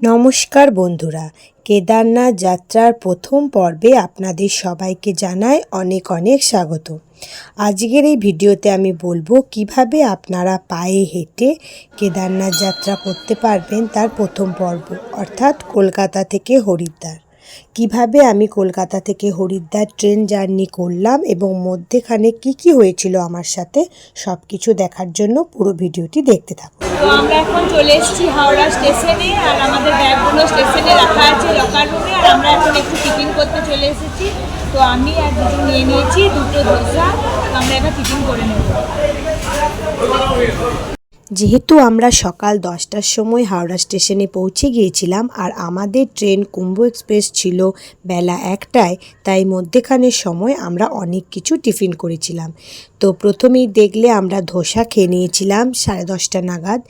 নমস্কার বন্ধুরা, কেদারনাথ যাত্রার প্রথম পর্বে আপনাদের সবাইকে জানাই অনেক অনেক স্বাগত। আজকের এই ভিডিওতে আমি বলব কীভাবে আপনারা পায়ে হেঁটে কেদারনাথ যাত্রা করতে পারবেন তার প্রথম পর্ব, অর্থাৎ কলকাতা থেকে হরিদ্বার। কীভাবে আমি কলকাতা থেকে হরিদ্বার ট্রেন জার্নি করলাম এবং মধ্যেখানে কি কি হয়েছিল আমার সাথে সব কিছু দেখার জন্য পুরো ভিডিওটি দেখতে থাকুন। তো আমরা এখন চলে এসেছি হাওড়া স্টেশনে আর আমাদের ব্যাগগুলো স্টেশনে রাখা আছে লকার রুমে আর আমরা এখন একটু টিফিন করতে চলে এসেছি। তো আমি আর দুটো নিয়ে নিয়েছি দুটো ধোসা আমরা এবার টিফিন করে নেব। যেহেতু আমরা সকাল দশটার সময় হাওড়া স্টেশনে পৌঁছে গিয়েছিলাম আর আমাদের ট্রেন কুম্ভ এক্সপ্রেস ছিল বেলা একটায়, তাই মধ্যেখানের সময় আমরা অনেক কিছু টিফিন করেছিলাম। তো প্রথমেই দেখলে আমরা ধোসা খেয়ে নিয়েছিলাম সাড়ে দশটা নাগাদ।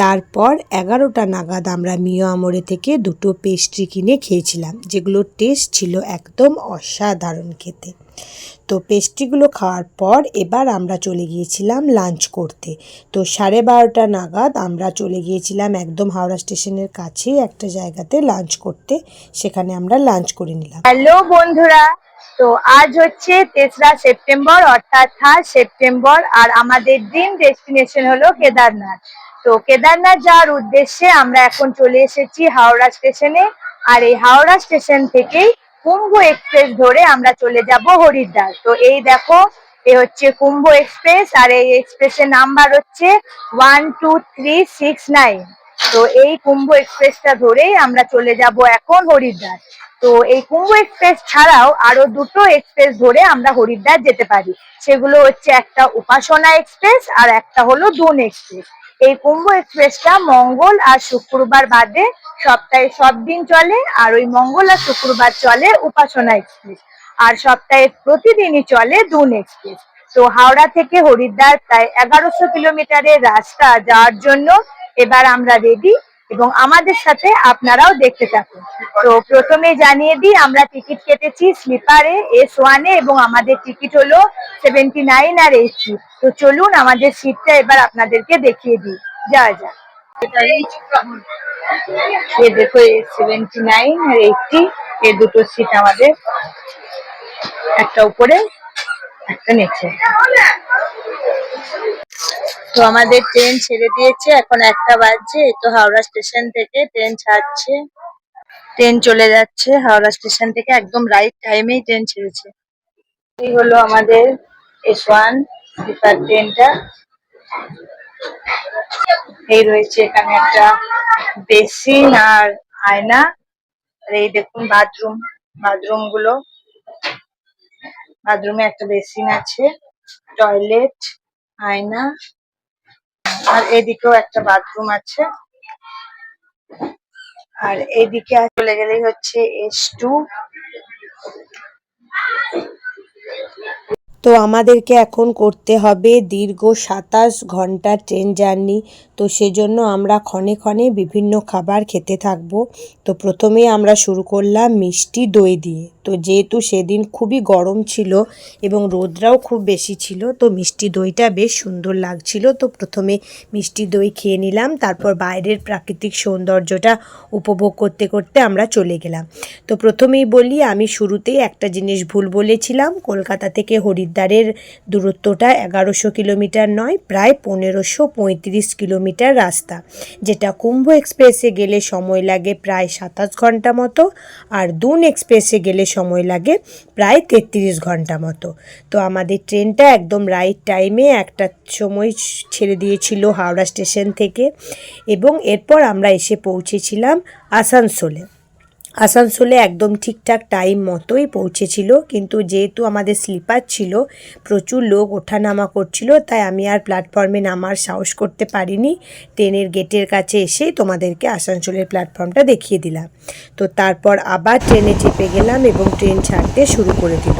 তারপর এগারোটা নাগাদ আমরা মিও আমরে থেকে দুটো পেস্ট্রি কিনে খেয়েছিলাম যেগুলোর টেস্ট ছিল একদম অসাধারণ খেতে। তো পেস্ট্রিগুলো খাওয়ার পর এবার আমরা চলে গিয়েছিলাম লাঞ্চ করতে। তো সাড়ে বারোটা নাগাদ আমরা চলে গিয়েছিলাম একদম হাওড়া স্টেশনের কাছেই একটা জায়গাতে লাঞ্চ করতে, সেখানে আমরা লাঞ্চ করে নিলাম। হ্যালো বন্ধুরা তো আজ হচ্ছে তেসরা সেপ্টেম্বর, অর্থাৎ থার্ড সেপ্টেম্বর, আর আমাদের ড্রিম ডেস্টিনেশন হলো কেদারনাথ। তো কেদারনাথ যাওয়ার উদ্দেশ্যে আমরা এখন চলে এসেছি হাওড়া স্টেশনে আর এই হাওড়া স্টেশন থেকেই কুম্ভ এক্সপ্রেস ধরে আমরা চলে যাব হরিদ্বার। তো এই দেখো, এ হচ্ছে কুম্ভ এক্সপ্রেস আর এই এক্সপ্রেসের নাম্বার হচ্ছে one two three six nine তো এই কুম্ভ এক্সপ্রেসটা ধরেই আমরা চলে যাব এখন হরিদ্বার। তো এই কুম্ভ এক্সপ্রেস ছাড়াও আরও দুটো এক্সপ্রেস ধরে আমরা হরিদ্বার যেতে পারি। সেগুলো হচ্ছে একটা উপাসনা এক্সপ্রেস আর একটা হলো দুন এক্সপ্রেস। এই কুম্ভ এক্সপ্রেসটা মঙ্গল আর শুক্রবার বাদে সপ্তাহে সব দিন চলে আর ওই মঙ্গল আর শুক্রবার চলে উপাসনা এক্সপ্রেস। আর সপ্তাহে প্রতিদিনই চলে দুন এক্সপ্রেস। তো হাওড়া থেকে হরিদ্বার প্রায় এগারোশো কিলোমিটারের রাস্তা যাওয়ার জন্য এবার আমরা রেডি এবং আমাদের সাথে আপনারাও দেখতে থাকুন। তো প্রথমে জানিয়ে দিই, আমরা টিকিট কেটেছি স্লিপারে এস ওয়ানে এবং আমাদের টিকিট হলো সেভেন্টি নাইন আর এইচি তো চলুন, আমাদের সিটটা এবার আপনাদেরকে দেখিয়ে দিই। যা যা এ দেখো সেভেন্টি নাইন আর এইটটি এ দুটো সিট আমাদের। একটা উপরে, একটা নিচে। তো আমাদের ট্রেন ছেড়ে দিয়েছে, এখন একটা বাজছে তো হাওড়া স্টেশন থেকে ট্রেন ছাড়ছে। ট্রেন চলে যাচ্ছে হাওড়া স্টেশন থেকে, একদম রাইট টাইমেই ট্রেন ছেড়েছে। এই হলো আমাদের এস ওয়ান স্লিপার ট্রেনটা এই রয়েছে এখানে একটা বেসিন আর আয়না। আর এই দেখুন বাথরুম বাথরুমগুলো। বাথরুমে একটা বেসিন আছে টয়লেট আয়না। আর এদিকেও একটা বাথরুম আছে। আর এদিকে চলে গেলেই হচ্ছে এস টু তো আমাদেরকে এখন করতে হবে দীর্ঘ সাতাশ ঘণ্টা ট্রেন জার্নি। তো সেজন্য আমরা ক্ষণে ক্ষণে বিভিন্ন খাবার খেতে থাকব। তো প্রথমেই আমরা শুরু করলাম মিষ্টি দই দিয়ে। তো যেহেতু সেদিন খুবই গরম ছিল এবং রোদরাও খুব বেশি ছিল, তো মিষ্টি দইটা বেশ সুন্দর লাগছিল। তো প্রথমে মিষ্টি দই খেয়ে নিলাম, তারপর বাইরের প্রাকৃতিক সৌন্দর্যটা উপভোগ করতে করতে আমরা চলে গেলাম। তো প্রথমেই বলি, আমি শুরুতেই একটা জিনিস ভুল বলেছিলাম, কলকাতা থেকে হরিদ্বারের দূরত্বটা এগারোশো কিলোমিটার নয়, প্রায় পনেরোশো পঁয়ত্রিশ কিলোমিটার। রাস্তা, যেটা কুম্ভ এক্সপ্রেসে গেলে সময় লাগে প্রায় সাতাশ ঘণ্টা মতো আর দুন এক্সপ্রেসে গেলে সময় লাগে প্রায় তেত্রিশ ঘণ্টা মতো। তো আমাদের ট্রেনটা একদম রাইট টাইমে একটা সময় ছেড়ে দিয়েছিল হাওড়া স্টেশন থেকে এবং এরপর আমরা এসে পৌঁছেছিলাম আসানসোলে। আসানসোলে একদম ঠিকঠাক টাইম মতোই পৌঁছেছিল, কিন্তু যেহেতু আমাদের স্লিপার ছিল, প্রচুর লোক ওঠানামা করছিল, তাই আমি আর প্ল্যাটফর্মে নামার সাহস করতে পারিনি। ট্রেনের গেটের কাছে এসেই তোমাদেরকে আসানসোলের প্ল্যাটফর্মটা দেখিয়ে দিলাম। তো তারপর আবার ট্রেনে চেপে গেলাম এবং ট্রেন ছাড়তে শুরু করে দিল।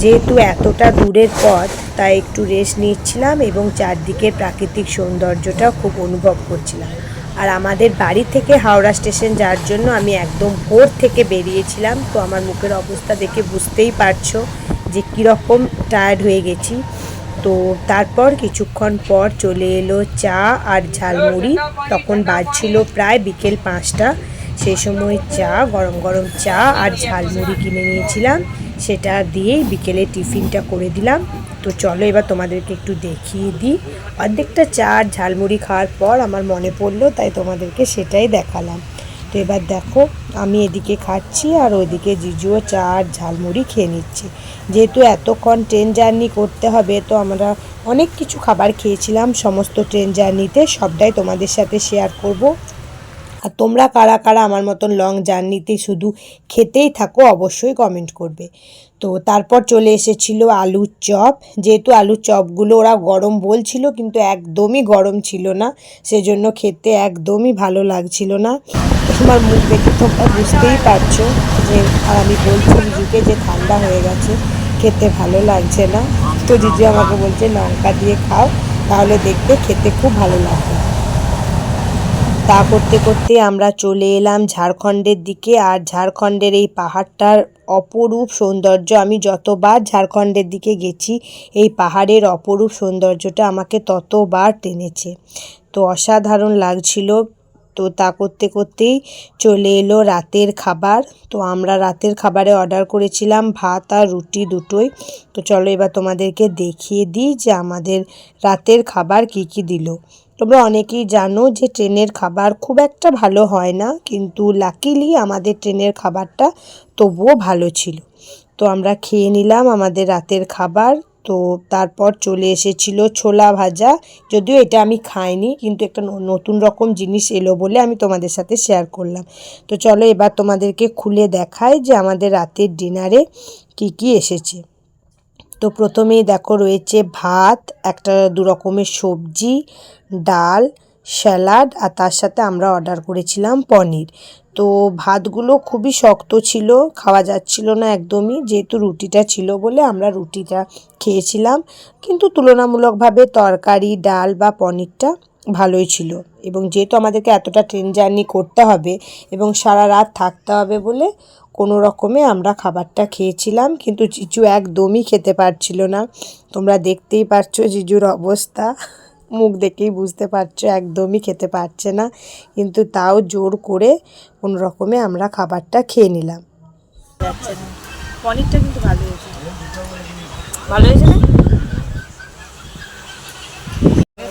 যেহেতু এতটা দূরের পথ, তাই একটু রেস্ট নিচ্ছিলাম এবং চারদিকের প্রাকৃতিক সৌন্দর্যটা খুব অনুভব করছিলাম। আর আমাদের বাড়ি থেকে হাওড়া স্টেশন যাওয়ার জন্য আমি একদম ভোর থেকে বেরিয়েছিলাম। তো আমার মুখের অবস্থা দেখে বুঝতেই পারছ যে কীরকম টায়ার্ড হয়ে গেছি। তো তারপর কিছুক্ষণ পর চলে এলো চা আর ঝালমুড়ি। তখন বাজছিল প্রায় বিকেল পাঁচটা। সেই সময় চা, গরম গরম চা আর ঝালমুড়ি কিনে নিয়েছিলাম। সেটা দিয়েই বিকেলে টিফিনটা করে দিলাম। তো চলো এবার তোমাদেরকে একটু দেখিয়ে দিই। অর্ধেকটা চা আর ঝালমুড়ি খাওয়ার পর আমার মনে পড়ল, তাই তোমাদেরকে সেটাই দেখালাম। তো এবার দেখো, আমি এদিকে খাচ্ছি আর ওইদিকে জিজুও চা আর ঝালমুড়ি খেয়ে নিচ্ছে। যেহেতু এতক্ষণ ট্রেন জার্নি করতে হবে, তো আমরা অনেক কিছু খাবার খেয়েছিলাম, সমস্ত ট্রেন জার্নিতে সবটাই তোমাদের সাথে শেয়ার করব। আর তোমরা কারা কারা আমার মতন লং জার্নিতে শুধু খেতেই থাকো, অবশ্যই কমেন্ট করবে। তো তারপর চলে এসেছিল আলুর চপ। যেহেতু আলুর চপগুলো ওরা গরম বলছিল, কিন্তু একদমই গরম ছিল না। সেজন্য খেতে একদমই ভালো লাগছিল না। তোমার মুখ দেখে তোমরা বুঝতেই পারছ যে, আর আমি বলছি জিজুকে যে ঠান্ডা হয়ে গেছে, খেতে ভালো লাগছে না। তো জিজু আমাকে বলছে, লঙ্কা দিয়ে খাও, তাহলে দেখবে খেতে খুব ভালো লাগবে। তা করতে করতে আমরা চলে এলাম ঝাড়খণ্ডের দিকে। আর ঝাড়খণ্ডের এই পাহাড়টার অপরূপ সৌন্দর্য, আমি যতবার ঝাড়খণ্ডের দিকে গেছি, এই পাহাড়ের অপরূপ সৌন্দর্যটা আমাকে ততবার টেনেছে। তো অসাধারণ লাগছিল। তো তা করতে করতেই চলে এলো রাতের খাবার। তো আমরা রাতের খাবারে অর্ডার করেছিলাম ভাত আর রুটি দুটোই। তো চলো এবার তোমাদেরকে দেখিয়ে দিই যে আমাদের রাতের খাবার কি কি দিল। তোমরা অনেকেই জানো যে ট্রেনের খাবার খুব একটা ভালো হয় না, কিন্তু লাকিলি আমাদের ট্রেনের খাবারটা তবুও ভালো ছিল। তো আমরা খেয়ে নিলাম আমাদের রাতের খাবার। তো তারপর চলে এসেছিল ছোলা ভাজা। যদিও এটা আমি খাইনি, কিন্তু একটা নতুন রকম জিনিস এলো বলে আমি তোমাদের সাথে শেয়ার করলাম। তো চলো এবার তোমাদেরকে খুলে দেখাই যে আমাদের রাতের ডিনারে কি কি এসেছে। তো প্রথমেই দেখো রয়েছে ভাত, একটা দু রকমের সবজি, ডাল, স্যালাড আর তার সাথে আমরা অর্ডার করেছিলাম পনির। তো ভাতগুলো খুবই শক্ত ছিল, খাওয়া যাচ্ছিল না একদমই, যেহেতু রুটিটা ছিল বলে আমরা রুটিটা খেয়েছিলাম, কিন্তু তুলনামূলকভাবে তরকারি, ডাল বা পনিরটা ভালোই ছিল। এবং যেহেতু আমাদেরকে এতটা ট্রেন জার্নি করতে হবে এবং সারা রাত থাকতে হবে বলে কোনো রকমে আমরা খাবারটা খেয়েছিলাম, কিন্তু জিজু একদমই খেতে পারছিল না। তোমরা দেখতেই পারছ জিজুর অবস্থা। মুখ দেখেই বুঝতে পারছ, একদমই খেতে পারছে না। কিন্তু তাও জোর করে কোনো রকমে আমরা খাবারটা খেয়ে নিলাম।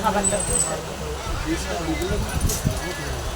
খাবারটা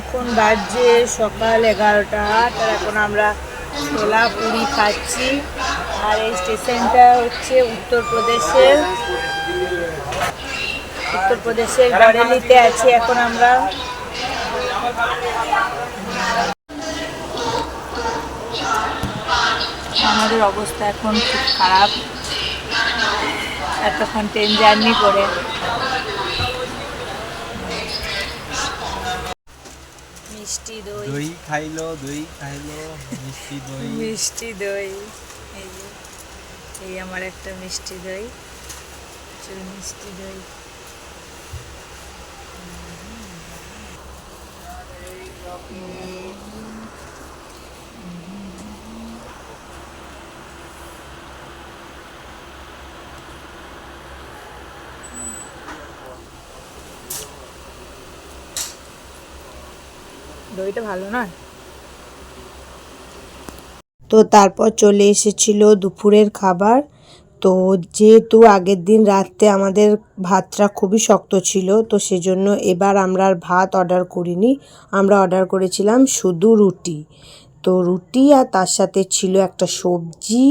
এখন বাজছে সকাল এগারোটা আর এখন আমরা ছোলা পুরি খাচ্ছি। আর এই স্টেশনটা হচ্ছে উত্তরপ্রদেশের উত্তরপ্রদেশের বরেলিতে আছি এখন আমরা। আমাদের অবস্থা এখন খুব খারাপ। এতক্ষণ ট্রেন জার্নি করে। মিষ্টি দই। দই খাইলো দই খাইলো মিষ্টি দই। মিষ্টি দই। এই যে এই আমার একটা মিষ্টি দই। মিষ্টি দই। দইটা ভালো নয়? তো তারপর চলে এসেছিল দুপুরের খাবার। তো যেহেতু আগের দিন রাত্রে আমাদের ভাতটা খুবই শক্ত ছিল, তো সেজন্য এবার আমরা আর ভাত অর্ডার করিনি। আমরা অর্ডার করেছিলাম শুধু রুটি। তো রুটি আর তার সাথে ছিল একটা সবজি,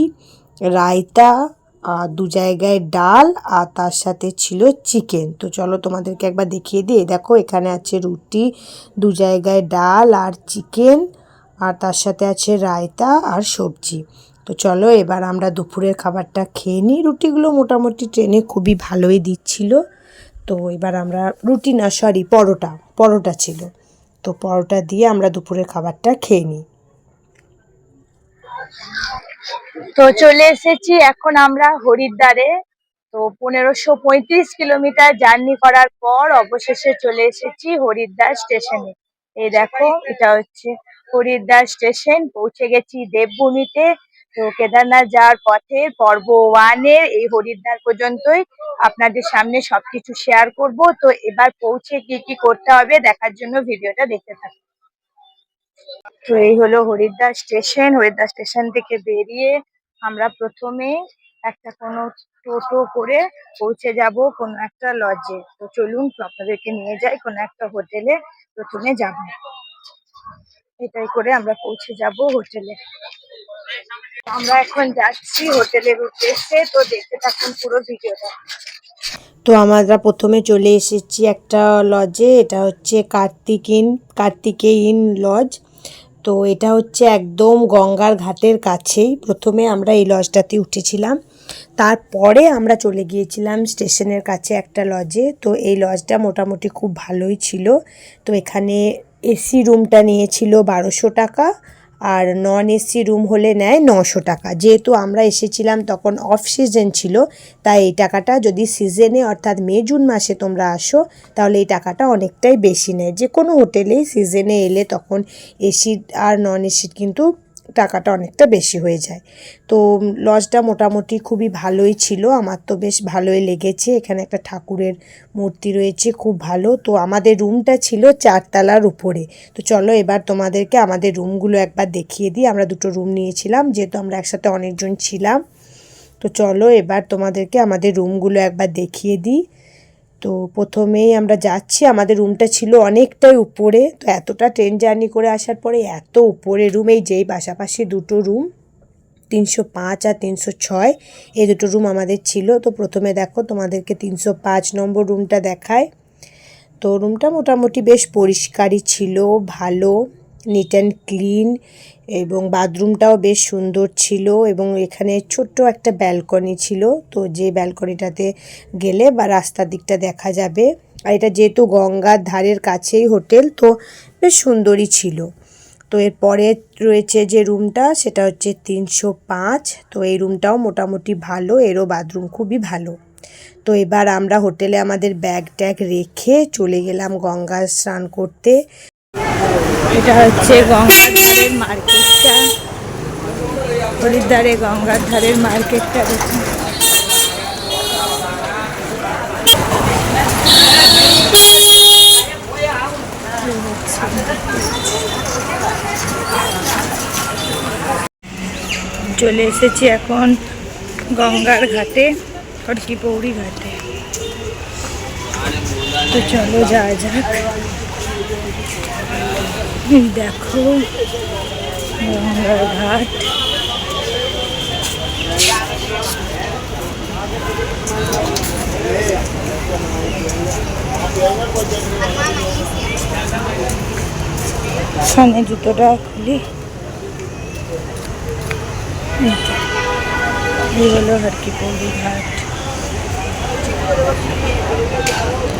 রায়তা আর দু জায়গায় ডাল আর তার সাথে ছিল চিকেন। তো চলো তোমাদেরকে একবার দেখিয়ে দিই। দেখো, এখানে আছে রুটি, দু জায়গায় ডাল আর চিকেন, আর তার সাথে আছে রায়তা আর সবজি। তো চলো, এবার আমরা দুপুরের খাবারটা খেয়ে নিই। রুটিগুলো মোটামুটি ট্রেনে খুবই ভালোই দিচ্ছিল। তো এবার আমরা, রুটি না সরি পরোটা পরোটা ছিল। তো পরোটা দিয়ে আমরা দুপুরের খাবারটা খেয়ে নিই। তো চলে এসেছি এখন আমরা হরিদ্বারে। তো পনেরোশো পঁয়ত্রিশ কিলোমিটার জার্নি করার পর অবশেষে চলে এসেছি হরিদ্বার স্টেশনে। এই দেখো, এটা হচ্ছে হরিদ্বার স্টেশন। পৌঁছে গেছি দেবভূমিতে। তো কেদারনাথ যাওয়ার পথে পর্ব ওয়ানের এই হরিদ্বার পর্যন্তই আপনাদের সামনে সবকিছু শেয়ার করব। তো এবার পৌঁছে কি কি করতে হবে দেখার জন্য ভিডিওটা দেখতে থাকুন। তো এই হলো হরিদ্বার স্টেশন। হরিদ্বার স্টেশন থেকে বেরিয়ে আমরা প্রথমে একটা কোনো টোটো করে পৌঁছে যাব কোনো একটা লজে তো চলুন, আপনাদেরকে নিয়ে যাই কোনো একটা হোটেলে প্রথমে যাব। এটাই করে আমরা পৌঁছে যাব হোটেলে আমরা এখন যাচ্ছি হোটেলের উদ্দেশ্যে। তো দেখতে থাকুন পুরো ভিডিওটা তো আমরা প্রথমে চলে এসেছি একটা লজে এটা হচ্ছে কার্তিক ইন কার্তিকে ইন লজ তো এটা হচ্ছে একদম গঙ্গার ঘাটের কাছেই। প্রথমে আমরা এই লজটাতে উঠেছিলাম। তারপরে আমরা চলে গিয়েছিলাম স্টেশনের কাছে একটা লজে তো এই লজটা মোটামুটি খুব ভালোই ছিল। তো এখানে এসি রুমটা নিয়েছিল বারোশো টাকা। আর নন এসি রুম হলে নেয় নশো টাকা। যেহেতু আমরা এসেছিলাম তখন অফ সিজন ছিল, তাই এই টাকাটা যদি সিজনে অর্থাৎ মে, জুন মাসে তোমরা আসো, তাহলে এই টাকাটা অনেকটাই বেশি নেয়। যে কোনো হোটেলেই সিজনে এলে তখন এসি আর নন এসির কিন্তু টাকাটা অনেকটা বেশি হয়ে যায়। তো লজটা মোটামুটি খুবই ভালোই ছিল। আমার তো বেশ ভালোই লেগেছে। এখানে একটা ঠাকুরের মূর্তি রয়েছে, খুব ভালো। তো আমাদের রুমটা ছিল চারতলার উপরে। তো চলো এবার তোমাদেরকে আমাদের রুমগুলো একবার দেখিয়ে দিই। আমরা দুটো রুম নিয়েছিলাম, যেহেতু আমরা একসাথে অনেকজন ছিলাম। তো চলো এবার তোমাদেরকে আমাদের রুমগুলো একবার দেখিয়ে দিই। তো প্রথমেই আমরা যাচ্ছি, আমাদের রুমটা ছিল অনেকটাই উপরে, তো এতটা ট্রেন জার্নি করে আসার পরে এত উপরে রুম এই যেই পাশাপাশি দুটো রুম তিনশো পাঁচ আর তিনশো ছয়, এই দুটো রুম আমাদের ছিল। তো প্রথমে দেখো তোমাদেরকে তিনশো পাঁচ নম্বর রুমটা দেখায়। তো রুমটা মোটামুটি বেশ পরিষ্কারই ছিল, ভালো। নিট অ্যান্ড ক্লিন এবং বাথরুমটাও বেশ সুন্দর ছিল এবং এখানে ছোট্ট একটা ব্যালকনি ছিল। তো যে ব্যালকনিটাতে গেলে বা রাস্তার দিকটা দেখা যাবে। আর এটা যেহেতু গঙ্গার ধারের কাছেই হোটেল, তো বেশ সুন্দরই ছিল। তো এরপরে রয়েছে যে রুমটা, সেটা হচ্ছে তিনশো পাঁচ। তো এই রুমটাও মোটামুটি ভালো, এরও বাথরুম খুবই ভালো। তো এবার আমরা হোটেলে আমাদের ব্যাগ ট্যাগ রেখে চলে গেলাম গঙ্গা স্নান করতে। এটা হচ্ছে গঙ্গার ধারের মার্কেটটা। হরিদ্বারে গঙ্গার ধারের মার্কেটটা দেখুন। চলে এসেছি এখন গঙ্গার ঘাটে খড়কি পৌড়ি ঘাটে। তো চলো যাওয়া যাক। এই দেখো ঘাট। সামনে জুতোটা খুলি। এই হলো পৌড়ি ঘাট।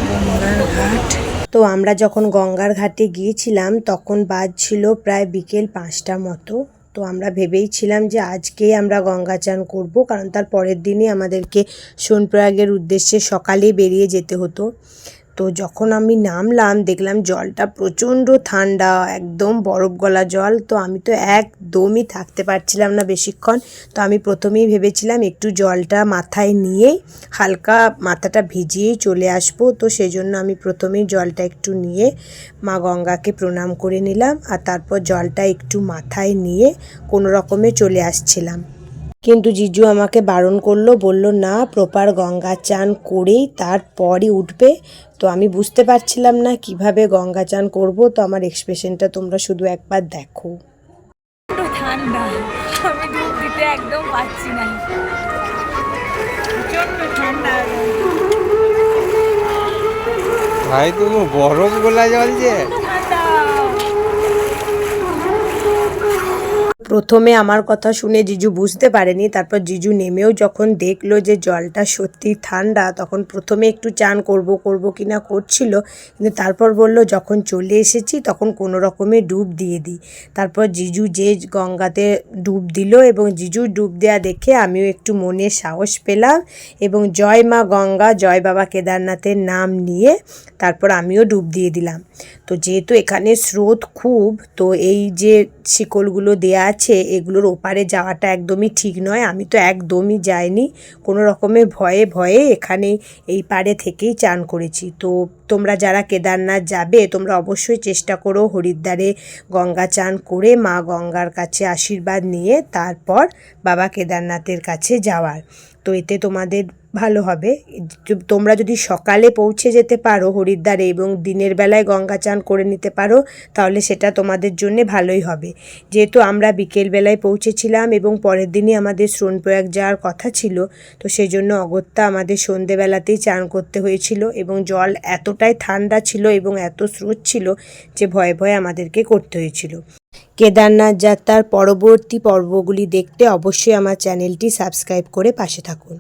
গঙ্গার ঘাট। তো আমরা যখন গঙ্গার ঘাটে গিয়েছিলাম, তখন বাজছিল প্রায় বিকেল পাঁচটা মতো। তো আমরা ভেবেইছিলাম যে আজকেই আমরা গঙ্গা চান করব, কারণ তার পরের দিনই আমাদেরকে সোনপ্রয়াগের উদ্দেশ্যে সকালে বেরিয়ে যেতে হতো। তো যখন আমি নামলাম, দেখলাম জলটা প্রচণ্ড ঠান্ডা, একদম বরফ গলা জল। তো আমি তো একদমই থাকতে পারছিলাম না বেশিক্ষণ। তো আমি প্রথমেই ভেবেছিলাম একটু জলটা মাথায় নিয়েই হালকা মাথাটা ভিজিয়েই চলে আসব। তো সেই জন্য আমি প্রথমেই জলটা একটু নিয়ে মা গঙ্গাকে প্রণাম করে নিলাম আর তারপর জলটা একটু মাথায় নিয়ে কোনো রকমে চলে আসছিলাম। কিন্তু জিজু আমাকে বারণ করল বলল না প্রপার গঙ্গা চান করেই তারপরই উঠবে। তো আমি বুঝতে পারছিলাম না কীভাবে গঙ্গা চান করব। তো আমার এক্সপ্রেশনটা তোমরা শুধু একবার দেখো। একটু ঠান্ডা আমি ডুব দিতে একদম পাচ্ছি না। প্রচণ্ড ঠান্ডা। ভাই তুমি বরফ গোলা জল যে ঠান্ডা প্রথমে আমার কথা শুনে জিজু বুঝতে পারেনি, তারপর জিজু নেমেও যখন দেখল যে জলটা সত্যি ঠান্ডা, তখন প্রথমে একটু চান করব করব কিনা করছিল, কিন্তু তারপর বলল, যখন চলে এসেছি, তখন কোনো রকমে ডুব দিয়ে দিই। তারপর জিজু যে গঙ্গাতে ডুব দিল এবং জিজু ডুব দেওয়া দেখে আমিও একটু মনে সাহস পেলাম এবং জয় মা গঙ্গা, জয় বাবা কেদারনাথের নাম নিয়ে তারপর আমিও ডুব দিয়ে দিলাম। তো যেহেতু এখানে স্রোত খুব, তো এই যে শিকলগুলো দেয়া আছে এগুলোর ওপারে যাওয়াটা একদমই ঠিক নয়, আমি তো একদমই যাইনি। কোনো রকমে ভয়ে ভয়ে এখানে এই পারে থেকেই চান করেছি। তো তোমরা যারা কেদারনাথ যাবে, তোমরা অবশ্যই চেষ্টা করো হরিদ্বারে গঙ্গা চান করে মা গঙ্গার কাছে আশীর্বাদ নিয়ে তারপর বাবা কেদারনাথের কাছে যাওয়ার। তো এতে তোমাদের ভালো হবে। তোমরা যদি সকালে পৌঁছে যেতে পারো হরিদ্বারে এবং দিনের বেলায় গঙ্গা চান করে নিতে পারো, তাহলে সেটা তোমাদের জন্য ভালোই হবে। যেহেতু আমরা বিকেল বেলায় পৌঁছেছিলাম এবং পরের দিনই আমাদের শ্রোণপ্রয়াগ যাওয়ার কথা ছিল, তো সেই জন্য অগত্যা আমাদের সন্ধেবেলাতেই চান করতে হয়েছিল এবং জল এতটাই ঠান্ডা ছিল এবং এত স্রোত ছিল যে ভয়ে ভয়ে আমাদেরকে করতে হয়েছিল। কেদারনাথ যাত্রার পরবর্তী পর্বগুলি দেখতে অবশ্যই আমার চ্যানেলটি সাবস্ক্রাইব করে পাশে থাকুন।